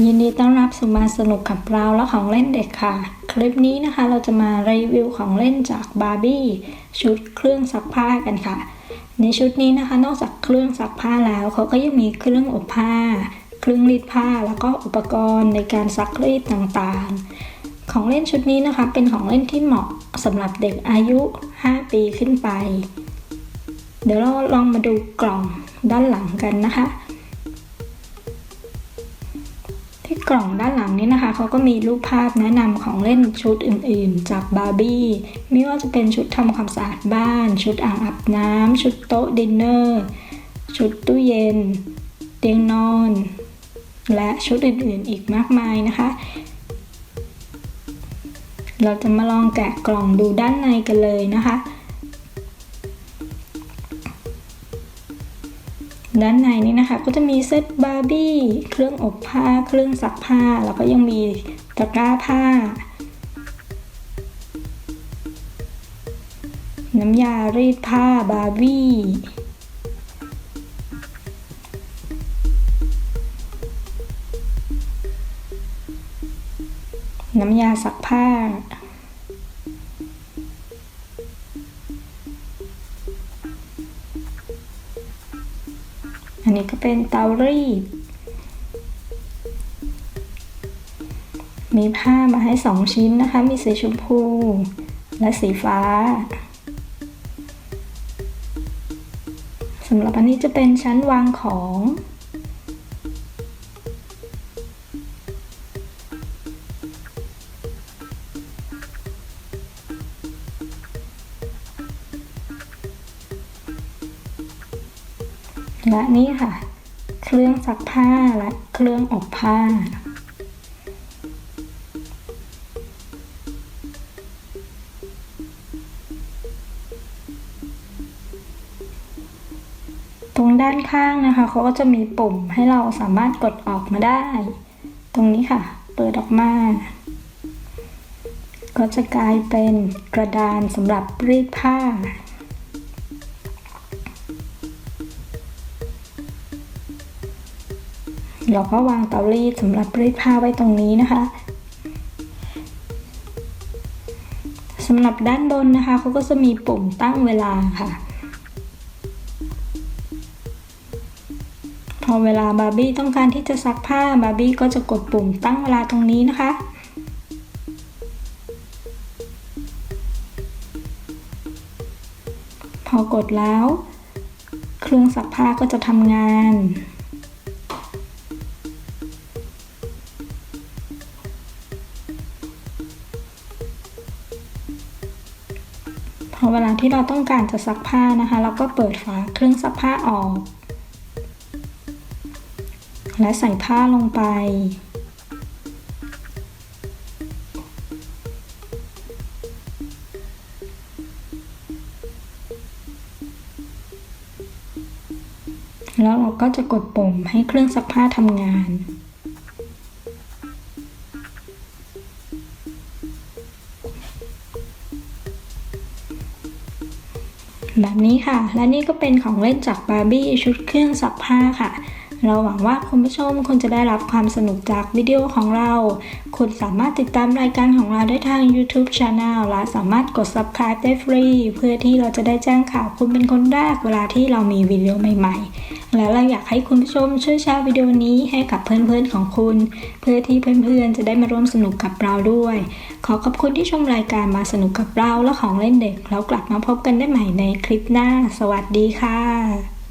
ยินดีต้อนรับสู่มาสนุกกับเราและของเล่นเด็กค่ะ คลิปนี้นะคะเราจะมารีวิวของเล่นจากบาร์บี้ชุดเครื่องซักผ้ากันค่ะ ในชุดนี้นะคะ นอกจากเครื่องซักผ้าแล้วเขาก็ยังมีเครื่องอบผ้า เครื่องรีดผ้าแล้วก็อุปกรณ์ในการซักรีดต่างๆ ของเล่นชุดนี้นะคะเป็นของเล่นที่เหมาะสำหรับเด็กอายุ 5 ปีขึ้นไป เดี๋ยวเราลองมาดูกล่องด้านหลังกันนะคะ กล่องด้านหลังนี้นะคะเขาก็มีรูปภาพแนะนำของเล่นชุดอื่นๆ จากบาร์บี้ไม่ว่าจะเป็นชุดทำความสะอาดบ้าน ชุดอ่างอาบน้ำชุดโต๊ะดินเนอร์ชุดตู้เย็น เตียงนอน และชุดอื่นๆอีกมากมายนะคะ เราจะมาลองแกะกล่องดูด้านในกันเลยนะคะ ด้านในนี้นะคะ ก็จะมีเซตบาร์บี้เครื่องอบผ้า เครื่องซักผ้า แล้วก็ยังมีตะกร้าผ้า น้ำยารีดผ้าบาร์บี้น้ำยาซักผ้า อันนี้ก็เป็นเตารีด มีผ้ามาให้สองชิ้นนะคะ มีสีชมพู และสีฟ้าสำหรับอันนี้จะเป็นชั้นวางของ และนี่ค่ะ เครื่องซักผ้าและเครื่องอบผ้า ตรงด้านข้างนะคะเขาก็จะมีปุ่มให้เราสามารถกดออกมาได้ ตรงนี้ค่ะ เปิดออกมา ก็จะกลายเป็นกระดานสำหรับรีดผ้า เราก็วางเตารีดสำหรับรีดผ้าไว้ตรงนี้นะคะสำหรับด้านบนนะคะเขาก็จะมีปุ่มตั้งเวลาค่ะ พอเวลาบาร์บี้ต้องการที่จะซักผ้าบาร์บี้ก็จะกดปุ่มตั้งเวลาตรงนี้นะคะพอกดแล้ว เครื่องซักผ้าก็จะทำงาน เวลาที่เราต้องการจะซักผ้านะคะ เราก็เปิดฝาเครื่องซักผ้าออก และใส่ผ้าลงไป แล้วเราก็จะกดปุ่มให้เครื่องซักผ้าทำงาน แบบนี้ค่ะ และนี่ก็เป็นของเล่นจากบาร์บี้ชุดเครื่องซักผ้าค่ะ เราหวังว่าคุณผู้ชมคงจะได้รับความสนุกจากวิดีโอของเรา คุณสามารถติดตามรายการของเราได้ทาง YouTube Channel และสามารถกด Subscribe ได้ฟรี เพื่อที่เราจะได้แจ้งข่าวคุณเป็นคนแรกเวลาที่เรามีวิดีโอใหม่ ๆ และเราอยากให้คุณผู้ชมช่วยแชร์วิดีโอนี้ให้กับเพื่อนๆของคุณ เพื่อที่เพื่อนๆจะได้มาร่วมสนุกกับเราด้วย ขอขอบคุณที่ชมรายการมาสนุกกับเราและของเล่นเด็กแล้วกลับมาพบกันได้ใหม่ในคลิปหน้า สวัสดีค่ะ